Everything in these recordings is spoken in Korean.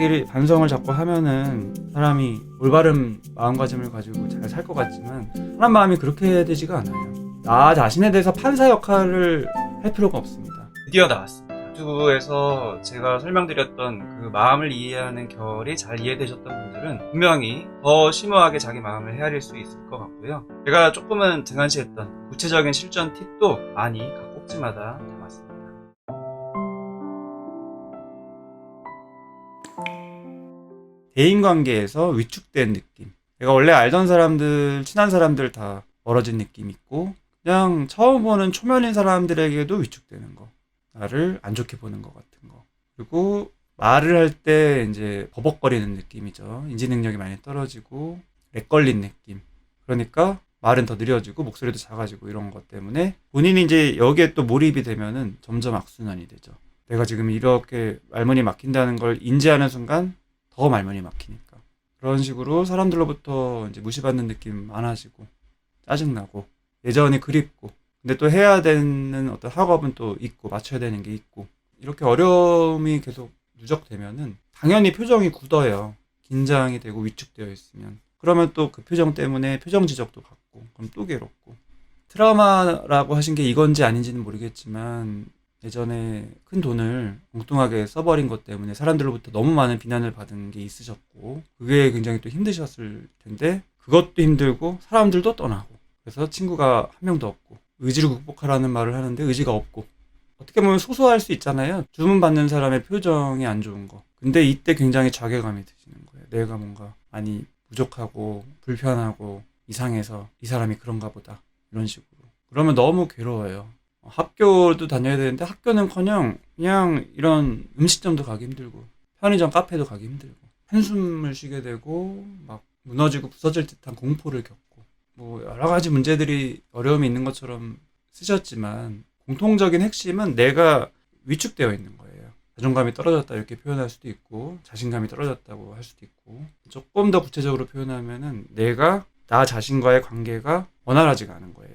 반성을 자꾸 하면은 사람이 올바른 마음가짐을 가지고 잘 살 것 같지만 사람 마음이 그렇게 되지가 않아요. 나 자신에 대해서 판사 역할을 할 필요가 없습니다. 드디어 나왔습니다. 유튜브에서 제가 설명드렸던 그 마음을 이해하는 결이 잘 이해되셨던 분들은 분명히 더 심오하게 자기 마음을 헤아릴 수 있을 것 같고요. 제가 조금은 등한시했던 구체적인 실전 팁도 많이 각 꼭지마다 대인 관계에서 위축된 느낌. 내가 원래 알던 사람들, 친한 사람들 다 멀어진 느낌 있고, 그냥 처음 보는 초면인 사람들에게도 위축되는 거. 나를 안 좋게 보는 것 같은 거. 그리고 말을 할 때 이제 버벅거리는 느낌이죠. 인지 능력이 많이 떨어지고, 렉 걸린 느낌. 그러니까 말은 더 느려지고, 목소리도 작아지고, 이런 것 때문에 본인이 이제 여기에 또 몰입이 되면은 점점 악순환이 되죠. 내가 지금 이렇게 말문이 막힌다는 걸 인지하는 순간 더 말문이 막히니까. 그런 식으로 사람들로부터 이제 무시받는 느낌 많아지고, 짜증나고, 예전이 그립고, 근데 또 해야 되는 어떤 학업은 또 있고, 맞춰야 되는 게 있고, 이렇게 어려움이 계속 누적되면은, 당연히 표정이 굳어요. 긴장이 되고 위축되어 있으면. 그러면 또 그 표정 때문에 표정 지적도 받고, 그럼 또 괴롭고. 트라우마라고 하신 게 이건지 아닌지는 모르겠지만, 예전에 큰 돈을 엉뚱하게 써버린 것 때문에 사람들로부터 너무 많은 비난을 받은 게 있으셨고 그게 굉장히 또 힘드셨을 텐데 그것도 힘들고 사람들도 떠나고 그래서 친구가 한 명도 없고 의지를 극복하라는 말을 하는데 의지가 없고 어떻게 보면 소소할 수 있잖아요. 주문 받는 사람의 표정이 안 좋은 거. 근데 이때 굉장히 자괴감이 드시는 거예요. 내가 뭔가 많이 부족하고 불편하고 이상해서 이 사람이 그런가 보다. 이런 식으로. 그러면 너무 괴로워요 학교도 다녀야 되는데 학교는커녕 그냥 이런 음식점도 가기 힘들고 편의점 카페도 가기 힘들고 한숨을 쉬게 되고 막 무너지고 부서질 듯한 공포를 겪고 뭐 여러 가지 문제들이 어려움이 있는 것처럼 쓰셨지만 공통적인 핵심은 내가 위축되어 있는 거예요. 자존감이 떨어졌다 이렇게 표현할 수도 있고 자신감이 떨어졌다고 할 수도 있고 조금 더 구체적으로 표현하면은 내가 나 자신과의 관계가 원활하지가 않은 거예요.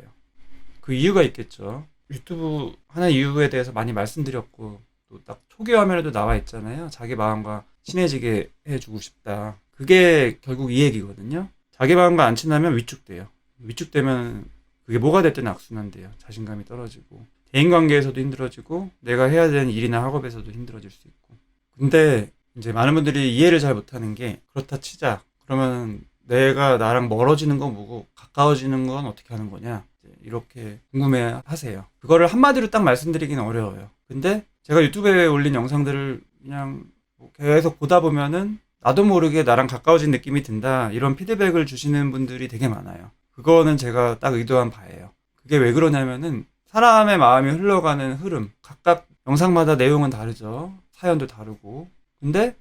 그 이유가 있겠죠. 유튜브 하나 이유에 대해서 많이 말씀드렸고 또 딱 초기 화면에도 나와 있잖아요. 자기 마음과 친해지게 해주고 싶다. 그게 결국 이 얘기거든요. 자기 마음과 안 친하면 위축돼요. 위축되면 그게 뭐가 됐든 악순환돼요. 자신감이 떨어지고 대인관계에서도 힘들어지고 내가 해야 되는 일이나 학업에서도 힘들어질 수 있고. 근데 이제 많은 분들이 이해를 잘 못하는 게 그렇다 치자. 그러면 내가 나랑 멀어지는 건 뭐고 가까워지는 건 어떻게 하는 거냐? 이렇게 궁금해 하세요. 그거를 한마디로 딱 말씀드리기는 어려워요. 근데 제가 유튜브에 올린 영상들을 그냥 뭐 계속 보다 보면은 나도 모르게 나랑 가까워진 느낌이 든다. 이런 피드백을 주시는 분들이 되게 많아요. 그거는 제가 딱 의도한 바예요. 그게 왜 그러냐면은 사람의 마음이 흘러가는 흐름, 각각 영상마다 내용은 다르죠. 사연도 다르고. 근데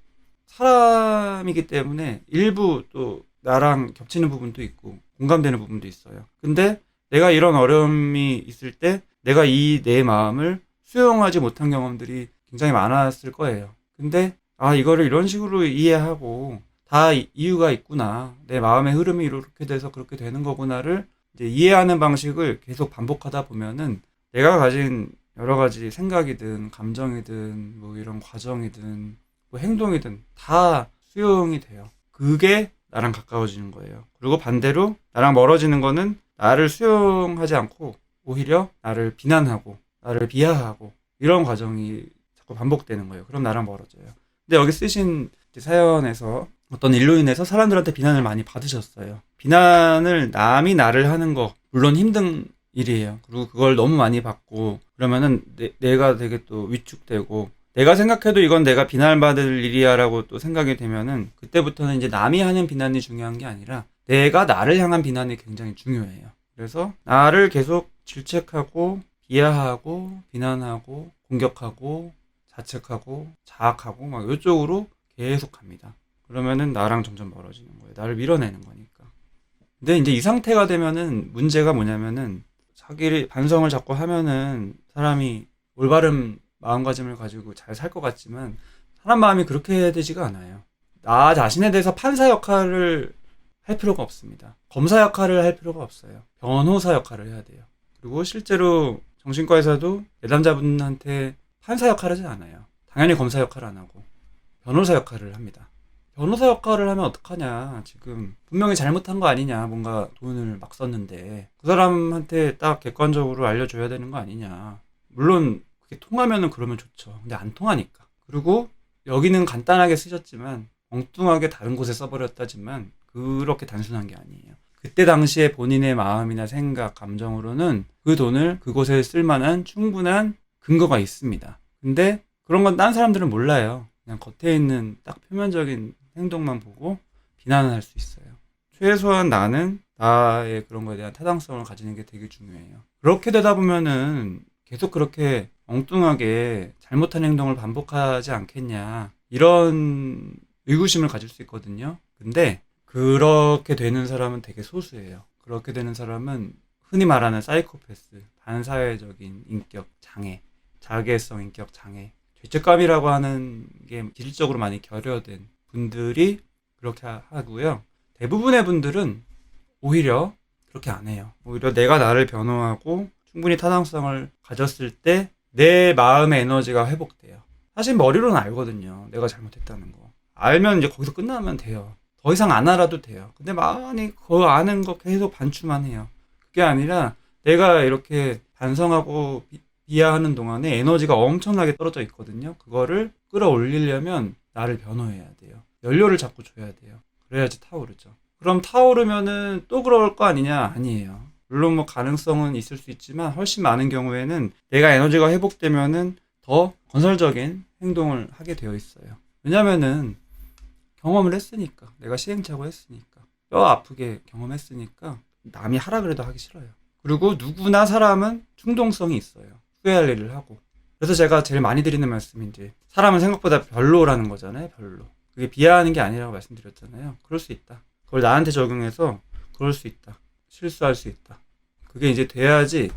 사람이기 때문에 일부 또 나랑 겹치는 부분도 있고 공감되는 부분도 있어요. 근데 내가 이런 어려움이 있을 때 내가 이 내 마음을 수용하지 못한 경험들이 굉장히 많았을 거예요. 근데 아 이거를 이런 식으로 이해하고 다 이- 이유가 있구나. 내 마음의 흐름이 이렇게 돼서 그렇게 되는 거구나를 이제 이해하는 방식을 계속 반복하다 보면은 내가 가진 여러 가지 생각이든 감정이든 뭐 이런 과정이든 뭐 행동이든 다 수용이 돼요. 그게 나랑 가까워지는 거예요. 그리고 반대로 나랑 멀어지는 거는 나를 수용하지 않고 오히려 나를 비난하고 나를 비하하고 이런 과정이 자꾸 반복되는 거예요. 그럼 나랑 멀어져요. 근데 여기 쓰신 사연에서 어떤 일로 인해서 사람들한테 비난을 많이 받으셨어요. 비난을 남이 나를 하는 거 물론 힘든 일이에요. 그리고 그걸 너무 많이 받고 그러면은 내, 가 되게 또 위축되고 내가 생각해도 이건 내가 비난받을 일이야라고 또 생각이 되면은 그때부터는 이제 남이 하는 비난이 중요한 게 아니라 내가 나를 향한 비난이 굉장히 중요해요. 그래서 나를 계속 질책하고 비하하고 비난하고 공격하고 자책하고 자학하고 막 이쪽으로 계속 갑니다. 그러면은 나랑 점점 멀어지는 거예요. 나를 밀어내는 거니까. 근데 이제 이 상태가 되면은 문제가 뭐냐면은 자기를 반성을 자꾸 하면은 사람이 올바른 마음가짐을 가지고 잘 살 것 같지만 사람 마음이 그렇게 되지가 않아요. 나 자신에 대해서 판사 역할을 할 필요가 없습니다. 검사 역할을 할 필요가 없어요. 변호사 역할을 해야 돼요. 그리고 실제로 정신과에서도 내담자분한테 판사 역할을 하지 않아요. 당연히 검사 역할 안 하고 변호사 역할을 합니다. 변호사 역할을 하면 어떡하냐. 지금 분명히 잘못한 거 아니냐. 뭔가 돈을 막 썼는데 그 사람한테 딱 객관적으로 알려줘야 되는 거 아니냐. 물론 그게 통하면은 그러면 좋죠. 근데 안 통하니까. 그리고 여기는 간단하게 쓰셨지만 엉뚱하게 다른 곳에 써버렸다지만 그렇게 단순한 게 아니에요. 그때 당시에 본인의 마음이나 생각, 감정으로는 그 돈을 그곳에 쓸 만한 충분한 근거가 있습니다. 근데 그런 건 딴 사람들은 몰라요. 그냥 겉에 있는 딱 표면적인 행동만 보고 비난을 할 수 있어요. 최소한 나는 나의 그런 거에 대한 타당성을 가지는 게 되게 중요해요. 그렇게 되다 보면은 계속 그렇게 엉뚱하게 잘못한 행동을 반복하지 않겠냐. 이런 의구심을 가질 수 있거든요. 근데 그렇게 되는 사람은 되게 소수예요. 그렇게 되는 사람은 흔히 말하는 사이코패스, 반사회적인 인격 장애, 자괴성 인격 장애, 죄책감이라고 하는 게 기질적으로 많이 결여된 분들이 그렇게 하- 하고요. 대부분의 분들은 오히려 그렇게 안 해요. 오히려 내가 나를 변호하고 충분히 타당성을 가졌을 때 내 마음의 에너지가 회복돼요. 사실 머리로는 알거든요. 내가 잘못했다는 거. 알면 이제 거기서 끝나면 돼요. 더 이상 안 알아도 돼요. 근데 많이 그 아는 거 계속 반추만 해요. 그게 아니라 내가 이렇게 반성하고 비- 비하하는 동안에 에너지가 엄청나게 떨어져 있거든요. 그거를 끌어올리려면 나를 변호해야 돼요. 연료를 자꾸 줘야 돼요. 그래야지 타오르죠. 그럼 타오르면은 또 그럴 거 아니냐? 아니에요. 물론 뭐 가능성은 있을 수 있지만 훨씬 많은 경우에는 내가 에너지가 회복되면은 더 건설적인 행동을 하게 되어 있어요. 왜냐면은 경험을 했으니까. 내가 시행착오 했으니까. 뼈 아프게 경험했으니까 남이 하라 그래도 하기 싫어요. 그리고 누구나 사람은 충동성이 있어요. 후회할 일을 하고. 그래서 제가 제일 많이 드리는 말씀이 이제 사람은 생각보다 별로라는 거잖아요. 별로. 그게 비하하는 게 아니라고 말씀드렸잖아요. 그럴 수 있다. 그걸 나한테 적용해서 그럴 수 있다. 실수할 수 있다. 그게 이제 돼야지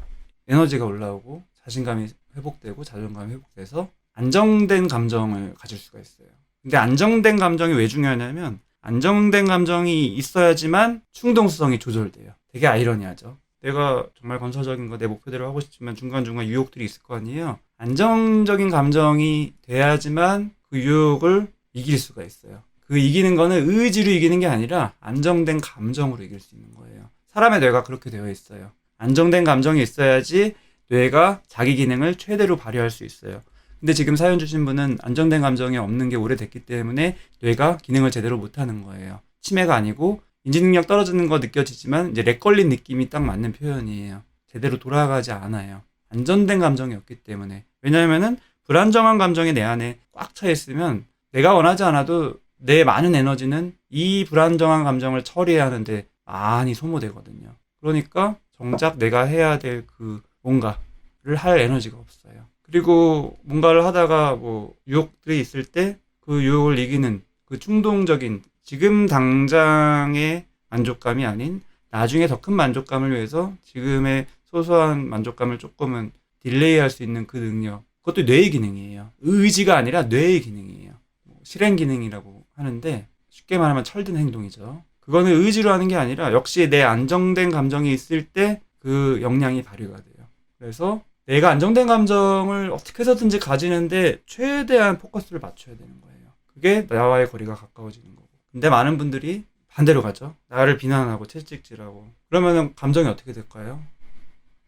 에너지가 올라오고 자신감이 회복되고 자존감이 회복돼서 안정된 감정을 가질 수가 있어요. 근데 안정된 감정이 왜 중요하냐면 안정된 감정이 있어야지만 충동성이 조절돼요. 되게 아이러니하죠. 내가 정말 건설적인 거 내 목표대로 하고 싶지만 중간중간 유혹들이 있을 거 아니에요. 안정적인 감정이 돼야지만 그 유혹을 이길 수가 있어요. 그 이기는 거는 의지로 이기는 게 아니라 안정된 감정으로 이길 수 있는 거예요. 사람의 뇌가 그렇게 되어 있어요. 안정된 감정이 있어야지 뇌가 자기 기능을 최대로 발휘할 수 있어요. 근데 지금 사연 주신 분은 안정된 감정이 없는 게 오래됐기 때문에 뇌가 기능을 제대로 못하는 거예요. 치매가 아니고 인지 능력 떨어지는 거 느껴지지만 이제 렉 걸린 느낌이 딱 맞는 표현이에요. 제대로 돌아가지 않아요. 안전된 감정이 없기 때문에. 왜냐하면은 불안정한 감정이 내 안에 꽉 차 있으면 내가 원하지 않아도 내 많은 에너지는 이 불안정한 감정을 처리해야 하는데 많이 소모되거든요. 그러니까 정작 내가 해야 될 그 뭔가를 할 에너지가 없어요. 그리고 뭔가를 하다가 뭐 유혹들이 있을 때 그 유혹을 이기는 그 충동적인 지금 당장의 만족감이 아닌 나중에 더 큰 만족감을 위해서 지금의 소소한 만족감을 조금은 딜레이 할 수 있는 그 능력. 그것도 뇌의 기능이에요. 의지가 아니라 뇌의 기능이에요. 뭐 실행 기능이라고 하는데 쉽게 말하면 철든 행동이죠. 그거는 의지로 하는 게 아니라 역시 내 안정된 감정이 있을 때 그 역량이 발휘가 돼요. 그래서 내가 안정된 감정을 어떻게 해서든지 가지는데 최대한 포커스를 맞춰야 되는 거예요. 그게 나와의 거리가 가까워지는 거고. 근데 많은 분들이 반대로 가죠. 나를 비난하고 채찍질하고. 그러면은 감정이 어떻게 될까요?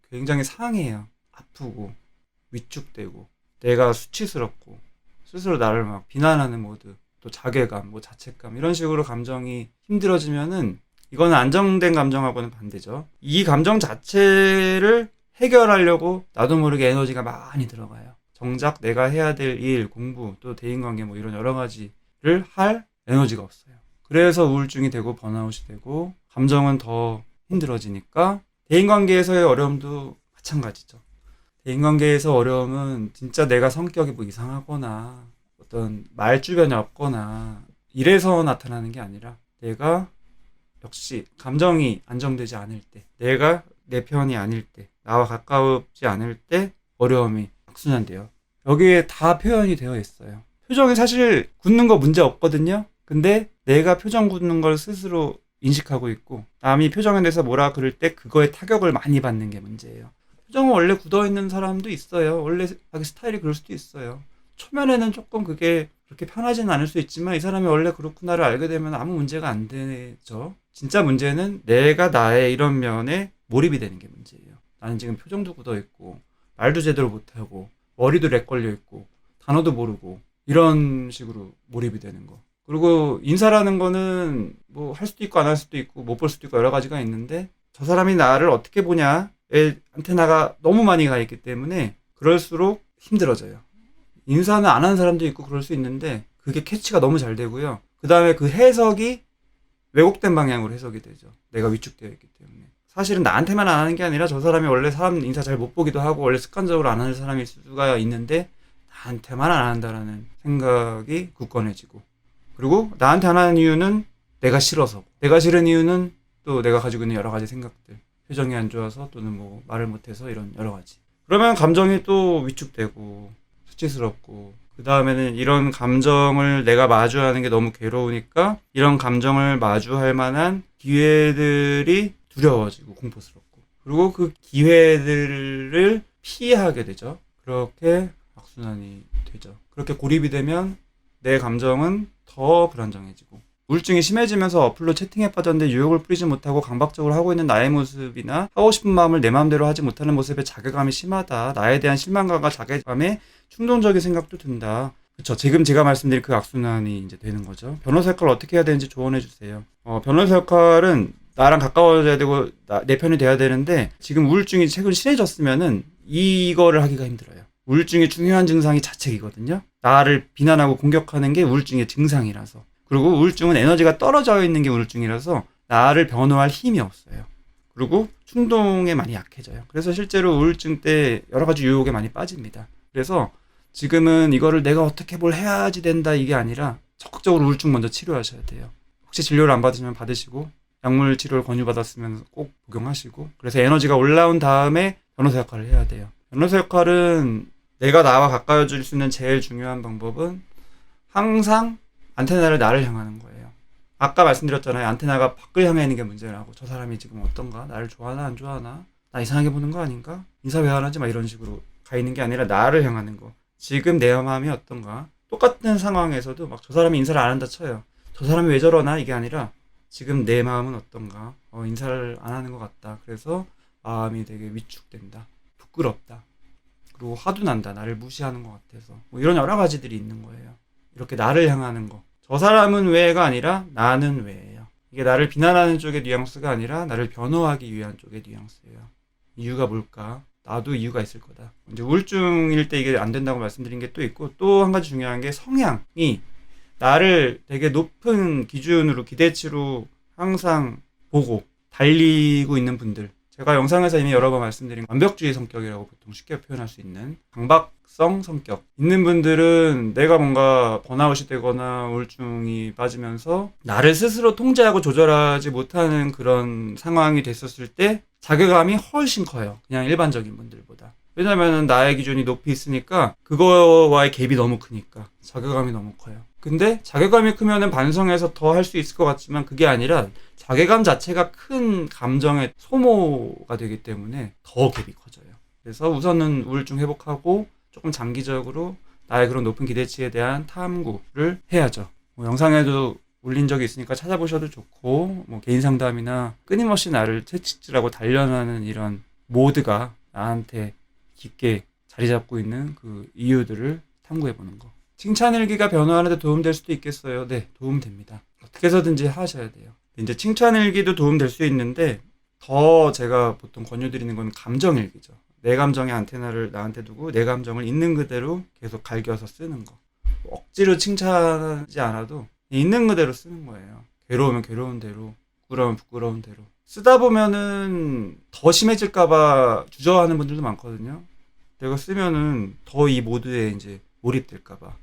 굉장히 상해요. 아프고 위축되고 내가 수치스럽고 스스로 나를 막 비난하는 모드 또 자괴감 뭐 자책감 이런 식으로 감정이 힘들어지면은 이거는 안정된 감정하고는 반대죠. 이 감정 자체를 해결하려고 나도 모르게 에너지가 많이 들어가요. 정작 내가 해야 될 일, 공부, 또 대인관계 뭐 이런 여러 가지를 할 에너지가 없어요. 그래서 우울증이 되고 번아웃이 되고 감정은 더 힘들어지니까 대인관계에서의 어려움도 마찬가지죠. 대인관계에서 어려움은 진짜 내가 성격이 뭐 이상하거나 어떤 말 주변이 없거나 이래서 나타나는 게 아니라 내가 역시 감정이 안정되지 않을 때 내가 내 편이 아닐 때 나와 가까우지 않을 때 어려움이 악순환돼요. 여기에 다 표현이 되어 있어요. 표정이 사실 굳는 거 문제 없거든요. 근데 내가 표정 굳는 걸 스스로 인식하고 있고 남이 표정에 대해서 뭐라 그럴 때 그거에 타격을 많이 받는 게 문제예요. 표정은 원래 굳어 있는 사람도 있어요. 원래 자기 스타일이 그럴 수도 있어요. 초면에는 조금 그게 그렇게 편하지는 않을 수 있지만 이 사람이 원래 그렇구나를 알게 되면 아무 문제가 안 되죠. 진짜 문제는 내가 나의 이런 면에 몰입이 되는 게 문제예요. 나는 지금 표정도 굳어 있고 말도 제대로 못하고 머리도 렉 걸려 있고 단어도 모르고 이런 식으로 몰입이 되는 거. 그리고 인사라는 거는 뭐 할 수도 있고 안 할 수도 있고 못 볼 수도 있고 여러 가지가 있는데 저 사람이 나를 어떻게 보냐에 안테나가 너무 많이 가 있기 때문에 그럴수록 힘들어져요. 인사는 안 하는 사람도 있고 그럴 수 있는데 그게 캐치가 너무 잘 되고요. 그 다음에 그 해석이 왜곡된 방향으로 해석이 되죠. 내가 위축되어 있기 때문에. 사실은 나한테만 안 하는 게 아니라 저 사람이 원래 사람 인사 잘 못 보기도 하고 원래 습관적으로 안 하는 사람일 수가 있는데 나한테만 안 한다라는 생각이 굳건해지고. 그리고 나한테 안 하는 이유는 내가 싫어서. 내가 싫은 이유는 또 내가 가지고 있는 여러 가지 생각들. 표정이 안 좋아서 또는 뭐 말을 못해서 이런 여러 가지. 그러면 감정이 또 위축되고 수치스럽고 그 다음에는 이런 감정을 내가 마주하는 게 너무 괴로우니까 이런 감정을 마주할 만한 기회들이 두려워지고 공포스럽고 그리고 그 기회들을 피하게 되죠. 그렇게 악순환이 되죠. 그렇게 고립이 되면 내 감정은 더 불안정해지고 우울증이 심해지면서 어플로 채팅에 빠졌는데 유혹을 뿌리지 못하고 강박적으로 하고 있는 나의 모습이나 하고 싶은 마음을 내 마음대로 하지 못하는 모습에 자괴감이 심하다. 나에 대한 실망감과 자괴감에 충동적인 생각도 든다. 그렇죠. 지금 제가 말씀드린 그 악순환이 이제 되는 거죠. 변호사 역할을 어떻게 해야 되는지 조언해 주세요. 어, 변호사 역할은 나랑 가까워져야 되고 나- 내 편이 돼야 되는데 지금 우울증이 최근 심해졌으면은 이거를 하기가 힘들어요. 우울증의 중요한 증상이 자책이거든요. 나를 비난하고 공격하는 게 우울증의 증상이라서. 그리고 우울증은 에너지가 떨어져 있는 게 우울증이라서 나를 변호할 힘이 없어요. 그리고 충동에 많이 약해져요. 그래서 실제로 우울증 때 여러 가지 유혹에 많이 빠집니다. 그래서 지금은 이거를 내가 어떻게 뭘 해야지 된다 이게 아니라 적극적으로 우울증 먼저 치료하셔야 돼요. 혹시 진료를 안 받으시면 받으시고 약물 치료를 권유받았으면 꼭 복용하시고 그래서 에너지가 올라온 다음에 변호사 역할을 해야 돼요. 변호사 역할은 내가 나와 가까워질 수 있는 제일 중요한 방법은 항상 안테나를 나를 향하는 거예요. 아까 말씀드렸잖아요. 안테나가 밖을 향해 있는 게 문제라고. 저 사람이 지금 어떤가? 나를 좋아하나 안 좋아하나? 나 이상하게 보는 거 아닌가? 인사 왜 안 하지? 막 이런 식으로 가 있는 게 아니라 나를 향하는 거. 지금 내 마음이 어떤가? 똑같은 상황에서도 막 저 사람이 인사를 안 한다 쳐요. 저 사람이 왜 저러나? 이게 아니라 지금 내 마음은 어떤가? 어, 인사를 안 하는 것 같다. 그래서 마음이 되게 위축된다. 부끄럽다. 그리고 화도 난다. 나를 무시하는 것 같아서. 뭐 이런 여러 가지들이 있는 거예요. 이렇게 나를 향하는 거. 저 사람은 왜가 아니라 나는 왜예요. 이게 나를 비난하는 쪽의 뉘앙스가 아니라 나를 변호하기 위한 쪽의 뉘앙스예요. 이유가 뭘까? 나도 이유가 있을 거다. 이제 우울증일 때 이게 안 된다고 말씀드린 게 또 있고 또 한 가지 중요한 게 성향이 나를 되게 높은 기준으로 기대치로 항상 보고 달리고 있는 분들. 제가 영상에서 이미 여러 번 말씀드린 완벽주의 성격이라고 보통 쉽게 표현할 수 있는 강박성 성격 있는 분들은 내가 뭔가 번아웃이 되거나 우울증이 빠지면서 나를 스스로 통제하고 조절하지 못하는 그런 상황이 됐었을 때 자괴감이 훨씬 커요. 그냥 일반적인 분들보다. 왜냐면 나의 기준이 높이 있으니까 그거와의 갭이 너무 크니까 자괴감이 너무 커요. 근데 자괴감이 크면은 반성해서 더 할 수 있을 것 같지만 그게 아니라 자괴감 자체가 큰 감정의 소모가 되기 때문에 더 갭이 커져요. 그래서 우선은 우울증 회복하고 조금 장기적으로 나의 그런 높은 기대치에 대한 탐구를 해야죠. 뭐 영상에도 올린 적이 있으니까 찾아보셔도 좋고 뭐 개인 상담이나 끊임없이 나를 채찍질하고 단련하는 이런 모드가 나한테 깊게 자리 잡고 있는 그 이유들을 탐구해 보는 거. 칭찬일기가 변화하는데 도움될 수도 있겠어요. 네, 도움됩니다. 어떻게 해서든지 하셔야 돼요. 이제 칭찬일기도 도움될 수 있는데 더 제가 보통 권유드리는 건 감정일기죠. 내 감정의 안테나를 나한테 두고 내 감정을 있는 그대로 계속 갈겨서 쓰는 거. 억지로 칭찬하지 않아도 있는 그대로 쓰는 거예요. 괴로우면 괴로운 대로, 부끄러우면 부끄러운 대로. 쓰다 보면은 더 심해질까봐 주저하는 분들도 많거든요. 내가 쓰면은 더 이 모드에 이제 몰입될까봐.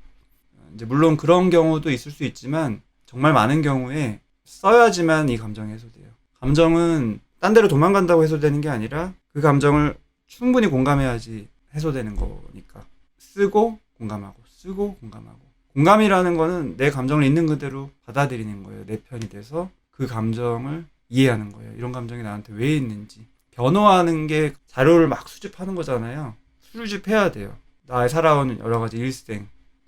이제 물론 그런 경우도 있을 수 있지만 정말 많은 경우에 써야지만 이 감정이 해소돼요. 감정은 딴 데로 도망간다고 해소되는 게 아니라 그 감정을 충분히 공감해야지 해소되는 거니까. 쓰고 공감하고, 쓰고 공감하고. 공감이라는 거는 내 감정을 있는 그대로 받아들이는 거예요. 내 편이 돼서 그 감정을 이해하는 거예요. 이런 감정이 나한테 왜 있는지. 변호하는 게 자료를 막 수집하는 거잖아요. 수집해야 돼요. 나의 살아온 여러 가지 일생,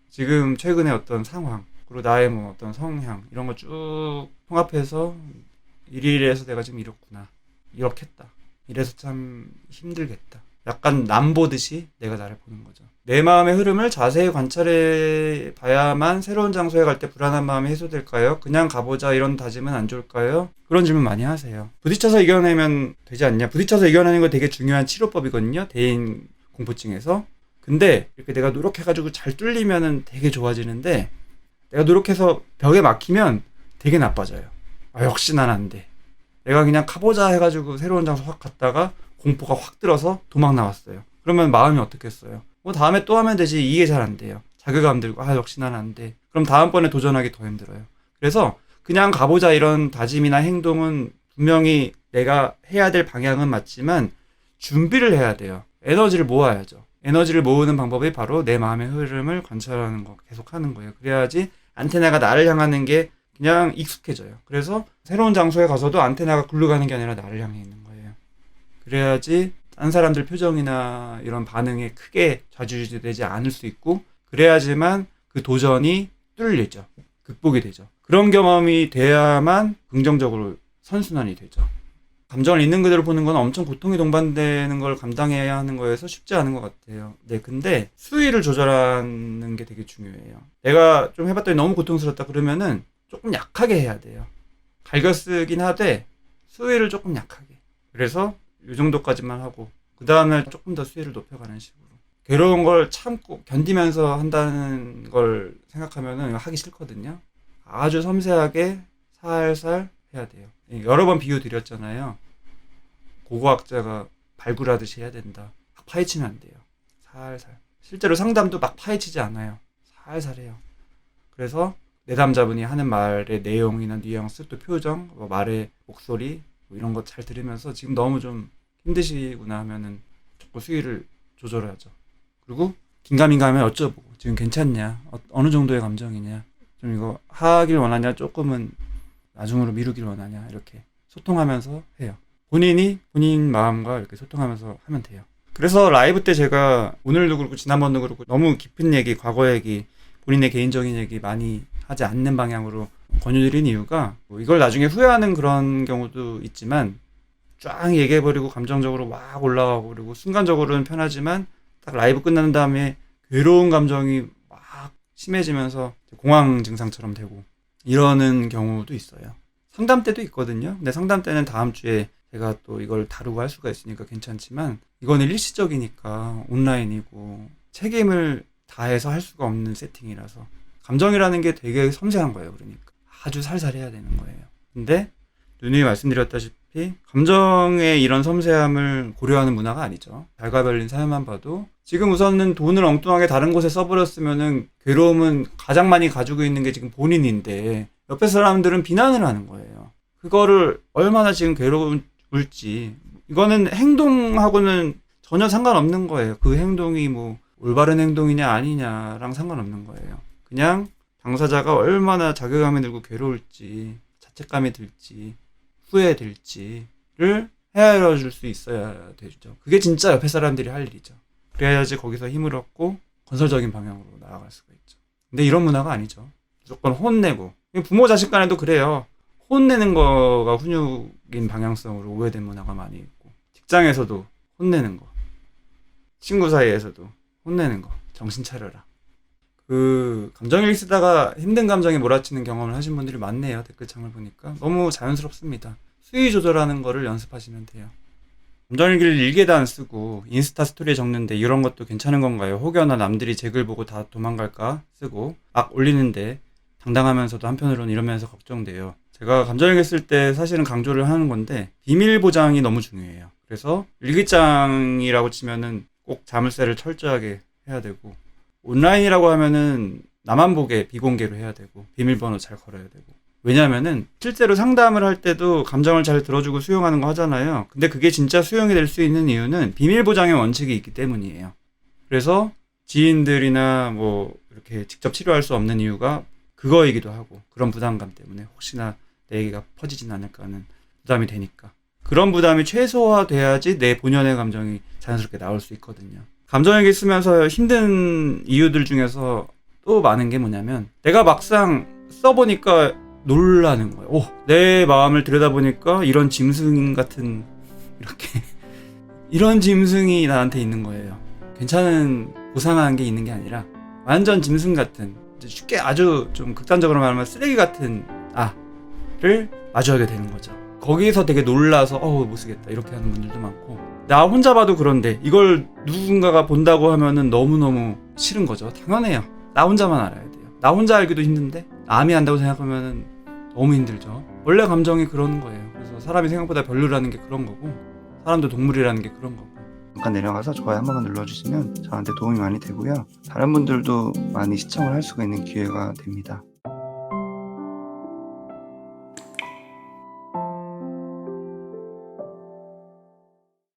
지금 최근의 어떤 상황 그리고 나의 뭐 어떤 성향 이런 거 쭉 통합해서 이리이래서 내가 지금 이렇구나 이렇겠다 이래서 참 힘들겠다 약간 남 보듯이 내가 나를 보는 거죠 내 마음의 흐름을 자세히 관찰해 봐야만 새로운 장소에 갈 때 불안한 마음이 해소될까요? 그냥 가보자 이런 다짐은 안 좋을까요? 그런 질문 많이 하세요 부딪혀서 이겨내면 되지 않냐 부딪혀서 이겨내는 거 되게 중요한 치료법이거든요 대인 공포증에서 근데 이렇게 내가 노력해가지고 잘 뚫리면은 되게 좋아지는데 내가 노력해서 벽에 막히면 되게 나빠져요. 아, 역시 난 안 돼. 내가 그냥 가보자 해가지고 새로운 장소 확 갔다가 공포가 확 들어서 도망 나왔어요. 그러면 마음이 어떻겠어요? 뭐 다음에 또 하면 되지 이게 잘 안 돼요. 자괴감 들고 아 역시 난 안 돼. 그럼 다음번에 도전하기 더 힘들어요. 그래서 그냥 가보자 이런 다짐이나 행동은 분명히 내가 해야 될 방향은 맞지만 준비를 해야 돼요. 에너지를 모아야죠. 에너지를 모으는 방법이 바로 내 마음의 흐름을 관찰하는 거, 계속 하는 거예요. 그래야지 안테나가 나를 향하는 게 그냥 익숙해져요. 그래서 새로운 장소에 가서도 안테나가 굴러 가는 게 아니라 나를 향해 있는 거예요. 그래야지 딴 사람들 표정이나 이런 반응에 크게 좌지우지되지 않을 수 있고, 그래야지만 그 도전이 뚫리죠. 극복이 되죠. 그런 경험이 돼야만 긍정적으로 선순환이 되죠. 감정을 있는 그대로 보는 건 엄청 고통이 동반되는 걸 감당해야 하는 거여서 쉽지 않은 것 같아요. 네, 근데 수위를 조절하는 게 되게 중요해요. 내가 좀 해봤더니 너무 고통스럽다 그러면은 조금 약하게 해야 돼요. 갈겨쓰긴 하되 수위를 조금 약하게. 그래서 이 정도까지만 하고 그 다음에 조금 더 수위를 높여가는 식으로. 괴로운 걸 참고 견디면서 한다는 걸 생각하면은 하기 싫거든요. 아주 섬세하게 살살 해야 돼요. 여러 번 비유 드렸잖아요. 고고학자가 발굴하듯이 해야 된다. 막 파헤치면 안 돼요. 살살. 실제로 상담도 막 파헤치지 않아요. 살살 해요. 그래서 내담자분이 하는 말의 내용이나 뉘앙스 또 표정, 뭐 말의 목소리 뭐 이런 거 잘 들으면서 지금 너무 좀 힘드시구나 하면은 자꾸 수위를 조절하죠. 그리고 긴가민가 하면 여쭤보고 지금 괜찮냐? 어, 어느 정도의 감정이냐? 좀 이거 하길 원하냐? 조금은 나중으로 미루길 원하냐? 이렇게 소통하면서 해요. 본인이 본인 마음과 이렇게 소통하면서 하면 돼요. 그래서 라이브 때 제가 오늘도 그렇고 지난번도 그렇고 너무 깊은 얘기, 과거 얘기, 본인의 개인적인 얘기 많이 하지 않는 방향으로 권유드린 이유가 뭐 이걸 나중에 후회하는 그런 경우도 있지만 쫙 얘기해버리고 감정적으로 막 올라가고 그리고 순간적으로는 편하지만 딱 라이브 끝난 다음에 괴로운 감정이 막 심해지면서 공황 증상처럼 되고 이러는 경우도 있어요. 상담 때도 있거든요. 근데 상담 때는 다음 주에 제가 또 이걸 다루고 할 수가 있으니까 괜찮지만 이거는 일시적이니까 온라인이고 책임을 다해서 할 수가 없는 세팅이라서 감정이라는 게 되게 섬세한 거예요. 그러니까 아주 살살 해야 되는 거예요. 근데 누누이 말씀드렸다시피 감정의 이런 섬세함을 고려하는 문화가 아니죠. 달가별린 사연만 봐도 지금 우선은 돈을 엉뚱하게 다른 곳에 써버렸으면은 괴로움은 가장 많이 가지고 있는 게 지금 본인인데 옆에 사람들은 비난을 하는 거예요. 그거를 얼마나 지금 괴로울지 이거는 행동하고는 전혀 상관없는 거예요. 그 행동이 뭐 올바른 행동이냐 아니냐랑 상관없는 거예요. 그냥 당사자가 얼마나 자괴감이 들고 괴로울지 자책감이 들지 후회될지를 헤아려 줄 수 있어야 되죠. 그게 진짜 옆에 사람들이 할 일이죠. 그래야지 거기서 힘을 얻고 건설적인 방향으로 나아갈 수가 있죠. 근데 이런 문화가 아니죠. 무조건 혼내고 부모 자식 간에도 그래요. 혼내는 거가 훈육인 방향성으로 오해된 문화가 많이 있고 직장에서도 혼내는 거 친구 사이에서도 혼내는 거 정신 차려라 그 감정일 쓰다가 힘든 감정에 몰아치는 경험을 하신 분들이 많네요 댓글창을 보니까 너무 자연스럽습니다 수위 조절하는 거를 연습하시면 돼요 감정일기를 안 쓰고 인스타 스토리에 적는데 이런 것도 괜찮은 건가요? 혹여나 남들이 제 글 보고 다 도망갈까 쓰고 막 올리는데 당당하면서도 한편으로는 이러면서 걱정돼요. 제가 감정일기 쓸 때 사실은 강조를 하는 건데 비밀 보장이 너무 중요해요. 그래서 일기장이라고 치면은 꼭 자물쇠를 철저하게 해야 되고 온라인이라고 하면은 나만 보게 비공개로 해야 되고 비밀번호 잘 걸어야 되고 왜냐면은 실제로 상담을 할 때도 감정을 잘 들어주고 수용하는 거 하잖아요. 근데 그게 진짜 수용이 될 수 있는 이유는 비밀 보장의 원칙이 있기 때문이에요. 그래서 지인들이나 뭐 이렇게 직접 치료할 수 없는 이유가 그거이기도 하고 그런 부담감 때문에 혹시나 내 얘기가 퍼지진 않을까 하는 부담이 되니까 그런 부담이 최소화돼야지 내 본연의 감정이 자연스럽게 나올 수 있거든요. 감정얘기 쓰면서 힘든 이유들 중에서 또 많은 게 뭐냐면 내가 막상 써보니까 놀라는 거예요. 오, 내 마음을 들여다보니까 이런 짐승 같은 이렇게 이런 짐승이 나한테 있는 거예요. 괜찮은 고상한 게 있는 게 아니라 완전 짐승 같은 쉽게 아주 좀 극단적으로 말하면 쓰레기 같은 아를 마주하게 되는 거죠. 거기서 되게 놀라서 어우 못 쓰겠다 이렇게 하는 분들도 많고 나 혼자 봐도 그런데 이걸 누군가가 본다고 하면은 너무너무 싫은 거죠. 당연해요. 나 혼자만 알아야 돼요. 나 혼자 알기도 힘든데 남이 안다고 생각하면은 너무 힘들죠. 원래 감정이 그러는 거예요. 그래서 사람이 생각보다 별로라는 게 그런 거고 사람도 동물이라는 게 그런 거고 잠깐 내려가서 좋아요 한 번만 눌러주시면 저한테 도움이 많이 되고요. 다른 분들도 많이 시청을 할 수가 있는 기회가 됩니다.